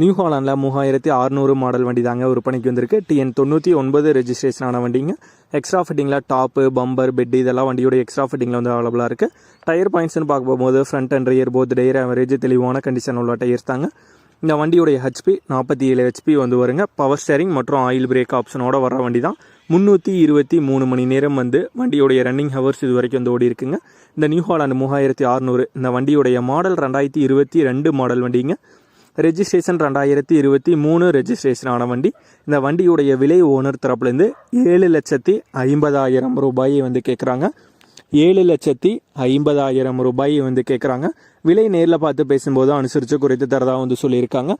New ஹாலாண்டில் மூவாயிரத்தி அறுநூறு model வண்டி தாங்க விற்பனைக்கு வந்திருக்கு. டிஎன் தொண்ணூற்றி ஒன்பது ரெஜிஸ்ட்ரேஷனான வண்டிங்க. எக்ஸ்ட்ரா ஃபிட்டிங்கில் டாப்பு பம்பர் பெட் இதெல்லாம் வண்டியோட எக்ஸ்ட்ரா ஃபிட்டிங்கில் வந்து அவைலபிளாக இருக்குது டயர் பாயிண்ட்ஸ்னு பார்க்க போகும்போது front and rear both tyre average தெளிவான கண்டிஷன் உள்ள டயர்ஸ் தாங்க. இந்த வண்டியோடைய ஹெச்பி நாற்பத்தி ஏழு ஹெச்பி வந்து வருங்க. பவர் ஸ்டேரிங் மற்றும் ஆயில் பிரேக் ஆப்ஷனோட வர வண்டி தான் முந்நூற்றி இருபத்தி மூணு மணி நேரம் வந்து வண்டியோடைய ரன்னிங் ஹவர்ஸ் இது வரைக்கும் வந்து ஓடி இருக்குங்க. இந்த நியூ ஹாலாண்டு மூவாயிரத்தி அறுநூறு இந்த வண்டியோடைய மாடல் ரெண்டாயிரத்தி இருபத்தி ரெண்டு மாடல் வண்டிங்க. ரெஜிஸ்ட்ரேஷன் ரெண்டாயிரத்தி இருபத்தி மூணு ரெஜிஸ்ட்ரேஷன் ஆன வண்டி. இந்த வண்டியுடைய விலை ஓனர் தரப்புலேருந்து ஏழு லட்சத்தி ஐம்பதாயிரம் ரூபாயை வந்து கேட்குறாங்க. ஏழு லட்சத்தி ஐம்பதாயிரம் ரூபாயை வந்து கேட்குறாங்க. விலை நேரில் பார்த்து பேசும்போது அனுசரித்து குறைத்து தரதாக வந்து சொல்லியிருக்காங்க.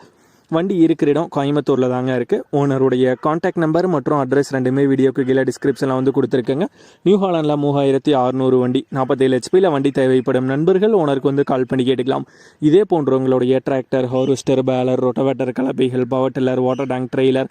வண்டி இருக்கிற இடம் கோயம்புத்தூரில் தாங்க இருக்குது ஓனருடைய காண்டாக்ட் நம்பர் மற்றும் அட்ரஸ் ரெண்டுமே வீடியோக்கு கீழே டிஸ்கிரிப்ஷனில் வந்து கொடுத்துருக்கேங்க. நியூ ஹாலாண்டில் மூவாயிரத்தி அறுநூறு வண்டி நாற்பத்தேழு ஹெச்பியில் வண்டி தேவைப்படும் நண்பர்கள் ஓனருக்கு வந்து கால் பண்ணி கேட்டுக்கலாம். இதே போன்றவங்களுடைய tractor harvester baler rotavator கலப்பைகள் power tiller water tank trailer